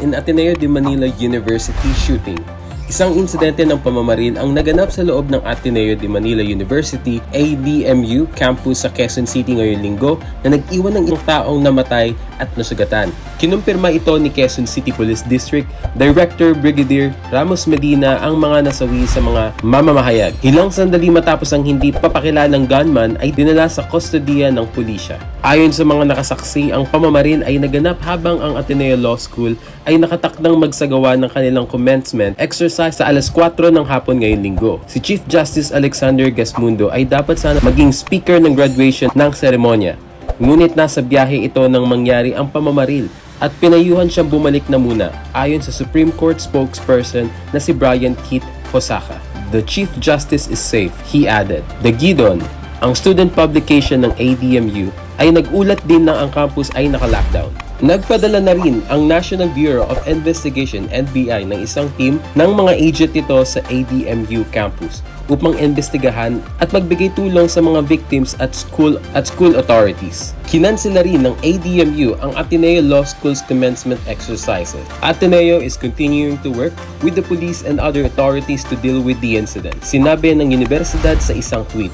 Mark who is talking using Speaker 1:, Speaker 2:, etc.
Speaker 1: in Ateneo de Manila University shooting. Isang insidente ng pamamaril ang naganap sa loob ng Ateneo de Manila University ADMU campus sa Quezon City ngayong linggo na nag-iwan ng isang taong namatay at nasugatan. Kinumpirma ito ni Quezon City Police District Director Brigadier Ramos Medina ang mga nasawi sa mga mamamahayag. Ilang sandali matapos ang hindi papakilalang gunman ay dinala sa kustodiya ng pulisya. Ayon sa mga nakasaksi, ang pamamaril ay naganap habang ang Ateneo Law School ay nakatakdang magsagawa ng kanilang commencement exercise sa alas 4 ng hapon ngayong linggo. Si Chief Justice Alexander Gasmundo ay dapat sana maging speaker ng graduation ng seremonya. Ngunit nasa biyahe ito nang mangyari ang pamamaril at pinayuhan siyang bumalik na muna ayon sa Supreme Court spokesperson na si Brian Keith Hosaka. The Chief Justice is safe, he added. The Gidon, ang student publication ng ADMU, ay nagulat din na ang campus ay naka-lockdown. Nagpadala na rin ang National Bureau of Investigation NBI ng isang team ng mga agent nito sa ADMU campus upang investigahan at magbigay tulong sa mga victims at school at school authorities. Kinansela rin ng ADMU ang Ateneo Law School's commencement exercises. Ateneo is continuing to work with the police and other authorities to deal with the incident. Sinabi ng universidad sa isang tweet.